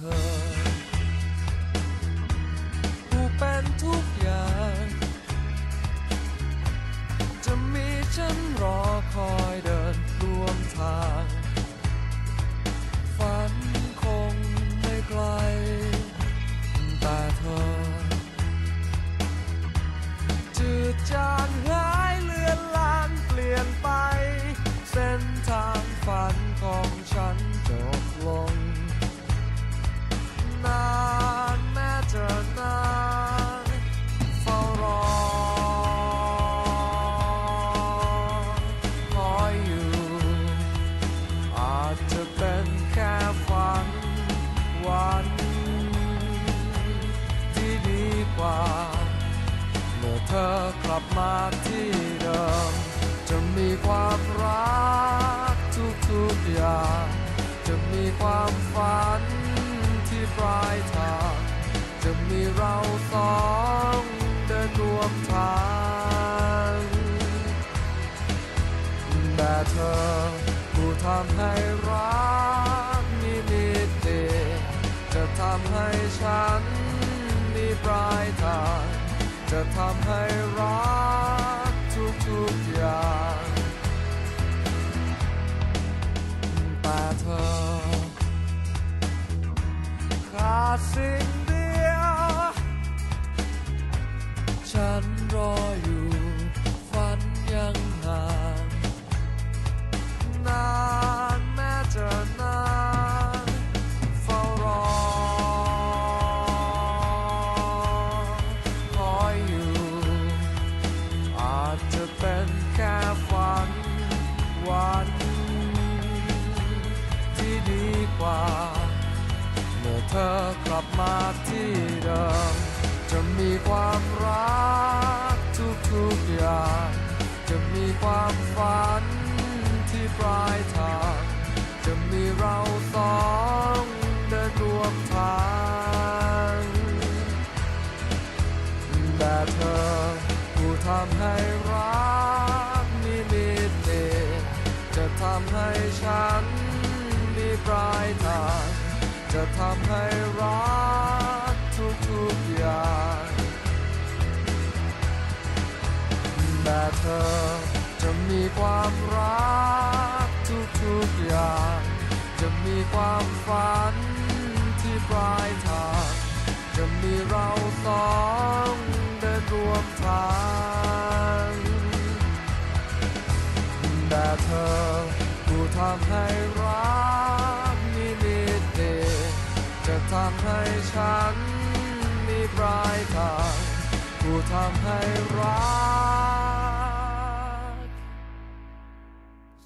头。 ธอกลับมาที่เดิม จะมีความรักทุกๆอย่าง จะมีความฝันที่ปลายทาง จะมีเราสองเดินรวมทางแต่เธอผู้ทำให้รักมีมิติจะทำให้ฉันมีปลายทาง จะทำให้รัก มื่อเธอกลับมาที่เดิม จะมีความรักทุกๆอย่าง จะมีความฝันที่ปลายทาง จะมีเราสองเดินรวมทางแต่เธอผู้ทำให้รักมีมิติจะทำให้ฉันมีปลายทาง จะทำให้รักทุกๆอย่างแต่เธอจะมีความรักทุกๆอย่าง จะมีความฝันที่ปลายทาง จะมีเราสองเดินร่วมทางแต่เธอผู้ทำให้ ฉันมีปลายทางผู้ทำให้รัก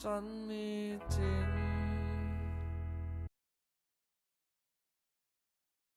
ฉันมีจริง